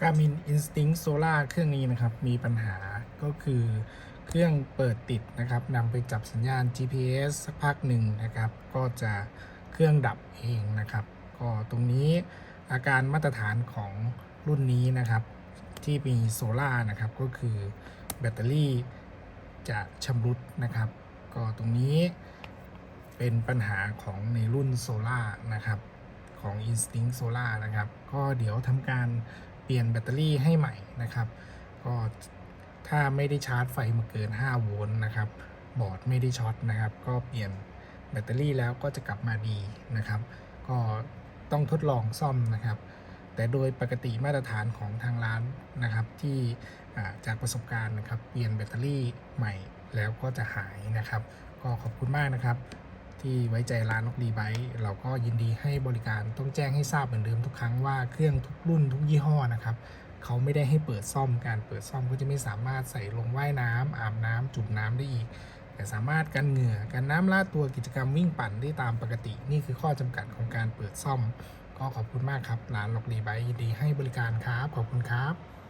Garmin Instinct Solar เครื่องนี้นะครับ มีปัญหาก็คือเครื่องเปิดติดนะครับนำไปจับสัญญาณ GPS สักพักหนึ่งนะครับ ก็จะเครื่องดับเองนะครับ ก็ตรงนี้อาการมาตรฐานของรุ่นนี้นะครับ ที่มีโซล่านะครับ ก็คือแบตเตอรี่จะชำรุดนะครับ ก็ตรงนี้เป็นปัญหาของในรุ่นโซล่านะครับของ Instinct Solar นะครับ ก็เดี๋ยวทำการ เปลี่ยนแบตเตอรี่ให้ใหม่นะครับ ก็ถ้าไม่ได้ชาร์จไฟมาเกิน 5 โวลต์นะครับ บอร์ดไม่ได้ช็อตนะครับ ก็เปลี่ยนแบตเตอรี่แล้วก็จะกลับมาดีนะครับ ก็ต้องทดลองซ่อมนะครับ แต่โดยปกติมาตรฐานของทางร้านนะครับที่จากประสบการณ์นะครับ เปลี่ยนแบตเตอรี่ใหม่แล้วก็จะหายนะครับ ก็ขอบคุณมากนะครับ ที่ไว้ใจร้านนกรีไบเราก็ยินดีให้บริการต้องแจ้งให้ทราบเหมือนเดิมทุกครั้งว่าเครื่องทุกรุ่นทุกยี่ห้อนะครับเขาไม่ได้ให้เปิดซ่อมการเปิดซ่อมก็จะไม่สามารถใส่ลงว่ายน้ำอาบน้ำจุ่มน้ำได้อีก แต่สามารถกันเหงื่อกันน้ำลาดตัวกิจกรรมวิ่งปั่นได้ตามปกติ นี่คือข้อจำกัดของการเปิดซ่อม ก็ขอบคุณมากครับร้านล็อกรีไบยินดีให้บริการครับขอบคุณครับ